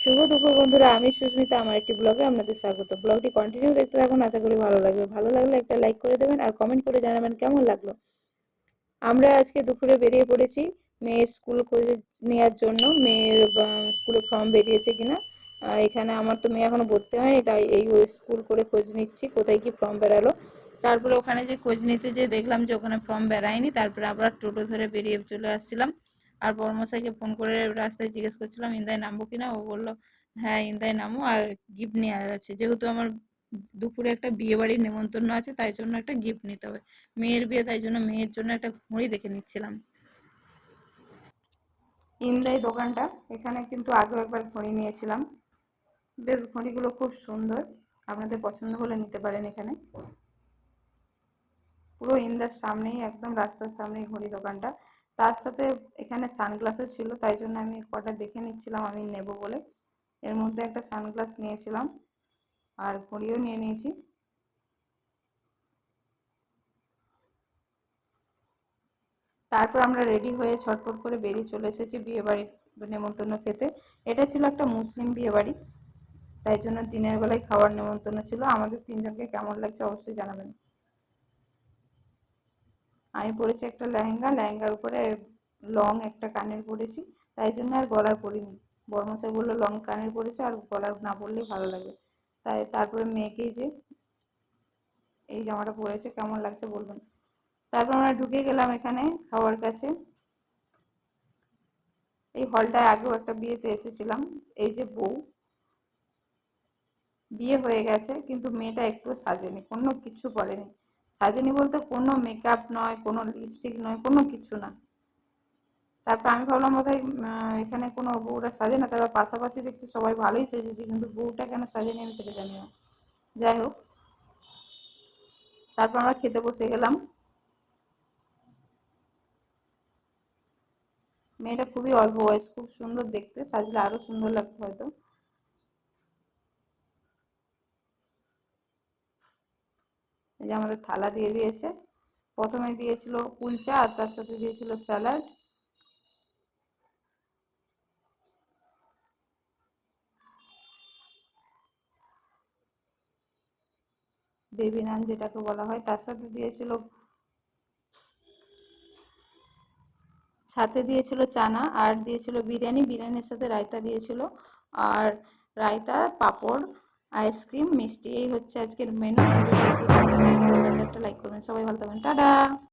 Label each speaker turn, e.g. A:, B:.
A: শুভ দুপুর বন্ধুরা, আমি সুস্মিতা, আমার একটি ব্লগে আপনাদের স্বাগত। ব্লগটি কন্টিনিউ দেখতে থাকুন, আশা করি ভালো লাগবে। ভালো লাগলে একটা লাইক করে দেবেন আর কমেন্ট করে জানাবেন কেমন লাগল। আমরা আজকে দুপুরে বেরিয়ে পড়েছি, মেয়ের স্কুল খোঁজ নেওয়ার জন্য। মেয়ের স্কুলে ফর্ম বেরিয়েছে কিনা এখানে আমার তো মেয়ে এখনও ভর্তি হয়নি, তাই এই স্কুল করে খোঁজ নিচ্ছি, কোথায় কি ফর্ম বেরালো। তারপরে ওখানে যে খোঁজ নিতে যে দেখলাম যে ওখানে ফর্ম বেরায়নি, তারপরে আবার টোটো ধরে বেরিয়ে চলে আসছিলাম। আর বর্মশাইকে ফোন করে রাস্তায় জিজ্ঞেস করছিলাম, ইন্দায় নামবো কিনা ও বলল হ্যাঁ ইন্দায় নামো আর গিফট নেওয়ার আছে। যেহেতু আমার দুপুরে একটা বিয়ে বাড়ির নেমন্তন্ন আছে, তাই জন্য একটা গিফট নিতে হবে। মেয়ের বিয়ে, তাই জন্য মেয়ের জন্য একটা ঘড়ি দেখে নিচ্ছিলাম। ইন্দাই দোকানটা, এখানে কিন্তু আগেও একবার ঘড়ি নিয়েছিলাম। বেশ, ঘড়িগুলো খুব সুন্দর। আপনাদের পছন্দ হলে নিতে পারেন এখানে। পুরো ইন্দার সামনেই, একদম রাস্তার সামনেই ঘড়ি দোকানটা। তার সাথে এখানে সানগ্লাসও ছিল, তাই জন্য আমি কটা দেখে নিচ্ছিলাম, আমি নেব বলে। এর মধ্যে একটা সানগ্লাস নিয়েছিলাম, আর ঘড়িও নিয়ে নিয়েছি। তারপর আমরা রেডি হয়ে ছটফট করে বেরিয়ে চলে এসেছি বিয়ে বাড়ির নেমন্তন্ন খেতে। এটা ছিল একটা মুসলিম বিয়ে বাড়ি তাই জন্য দিনের বেলায় খাওয়ার নেমন্তন্ন ছিল। আমাদের তিনজনকে কেমন লাগছে অবশ্যই জানাবেন। আমি পরেছি একটা লেহেঙ্গা, লেহেঙ্গার উপরে লং একটা কানের পরেছি, তাই জন্য আর গলার পরিনি। বর্মশাই বলল লং কানের পরেছে আর গলার না পরলেই ভালো লাগবে। তাই তারপরে মেয়েকেই যে, এই জামাটা পরেছে, কেমন লাগছে বলবেন। তারপর আমরা ঢুকে গেলাম এখানে খাওয়ার কাছে। এই হলটায় আগেও একটা বিয়েতে এসেছিলাম, এই যে বউ। বিয়ে হয়ে গেছে, কিন্তু মেয়েটা একটু সাজেনি, কোনো কিছু পরেনি। সাজেনি বলতে কোনো মেকআপ নয়, কোনো লিপস্টিক নয়, কোনো কিছু না। তারপর আমি ভাবলাম বোধহয় এখানে কোনো বউরা সাজে না, তারপর পাশাপাশি দেখছি সবাই ভালোই সেজেছে, কিন্তু বউটা কেন সাজেনি আমি সেটা জানি না। যাই হোক, তারপর আমরা খেতে বসে গেলাম। মেয়েটা খুবই অল্প বয়স, খুব সুন্দর দেখতে, সাজলে আরও সুন্দর লাগতো হয়তো। যে আমাদের থালা দিয়ে দিয়েছে। প্রথমে দিয়েছিল কুলচা, আর তার সাথে দিয়েছিল স্যালাড। বেবি নান যেটাকে বলা হয়, তার সাথে দিয়েছিল সাথে দিয়েছিল চানা, আর দিয়েছিল বিরিয়ানি। বিরিয়ানির সাথে রায়তা দিয়েছিল। আর রায়তা, পাঁপড় আইসক্রিম মিষ্টি এই হচ্ছে আজকের মেনু একটা লাইক করবেন। সবাই ভালো থাকবেন। টাটা!